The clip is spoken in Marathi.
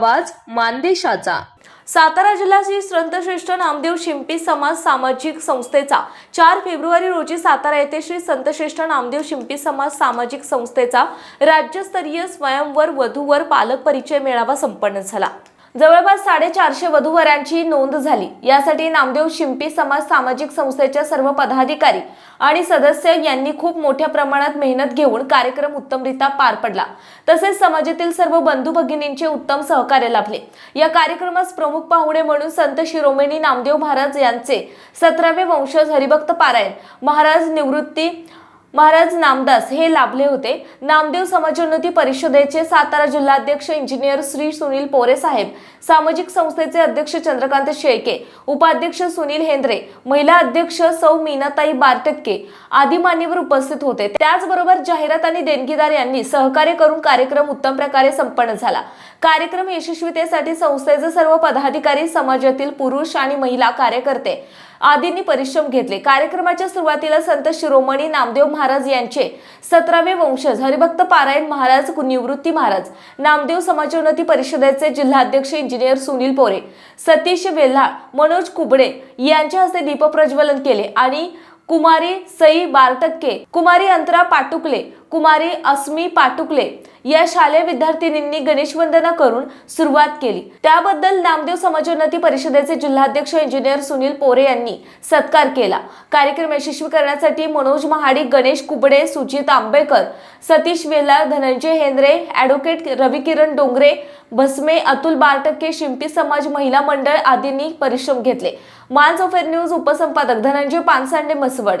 आवाज मानदेशाचा. सातारा जिल्हा श्री संतश्रेष्ठ नामदेव शिंपी समाज सामाजिक संस्थेचा. चार फेब्रुवारी रोजी सातारा येथे श्री संतश्रेष्ठ नामदेव शिंपी समाज सामाजिक संस्थेचा राज्यस्तरीय स्वयंवर वधूवर पालक परिचय मेळावा संपन्न झाला. जवळपास साडेचारशे वधूवरांची नोंद झाली. यासाठी नामदेव शिंपी समाज सामाजिक संस्थेच्या सर्व पदाधिकारी आणि सदस्य यांनी खूप मोठ्या प्रमाणात मेहनत घेऊन कार्यक्रम उत्तमरित्या पार पडला. तसेच समाजातील सर्व बंधू भगिनींचे उत्तम सहकार्य लाभले. या कार्यक्रमास प्रमुख पाहुणे म्हणून संत शिरोमणी नामदेव महाराज यांचे सतरावे वंशज हरिभक्त पारायण महाराज निवृत्ती महाराज नामदास हे लाभले होते. नामदेव समाजोन्नती परिषदेचे सातारा जिल्हाध्यक्ष इंजिनियर श्री सुनील पोरे साहेब सामाजिक संस्थेचे अध्यक्ष चंद्रकांत शेळके उपाध्यक्ष सुनील हेंद्रे महिला अध्यक्ष सौ मीनाताई बारटक्के आदी मान्यवर उपस्थित होते. त्याचबरोबर जाहिरात आणि देणगीदार यांनी सहकार्य करून कार्यक्रम उत्तम प्रकारे संपन्न झाला. कार्यक्रम यशस्वीतेसाठी संस्थेचे सर्व पदाधिकारी समाजातील पुरुष आणि महिला कार्यकर्ते आदींनी परिश्रम घेतले. कार्यक्रमाच्या सुरुवातीला संत शिरोमणी नामदेव महाराज यांचे सतरावे वंशज हरिभक्त पारायण महाराज निवृत्ती महाराज नामदेव समाजोन्नती परिषदेचे जिल्हाध्यक्ष इंजिनियर सुनील पोरे सतीश वेल्हाळ मनोज कुबडे यांच्या हस्ते दीपप्रज्वलन केले आणि कुमारी सई बारटक्के कुमारी अंतरा पाटुकले कुमारी अस्मी पाटुकले या शालेय विद्यार्थिनींनी गणेशवंदना करून सुरुवात केली. त्याबद्दल नामदेव समाजोन्नती परिषदेचे जिल्हाध्यक्ष इंजिनियर सुनील पोरे यांनी सत्कार केला. कार्यक्रम यशस्वी करण्यासाठी मनोज महाडिक गणेश कुबडे सुजित आंबेकर सतीश वेला धनंजय हेंद्रे ॲडव्होकेट रविकिरण डोंगरे भस्मे अतुल बारटक्के शिंपी समाज महिला मंडळ आदींनी परिश्रम घेतले. मान्स ऑफ न्यूज उपसंपादक धनंजय पानसांडे मसवड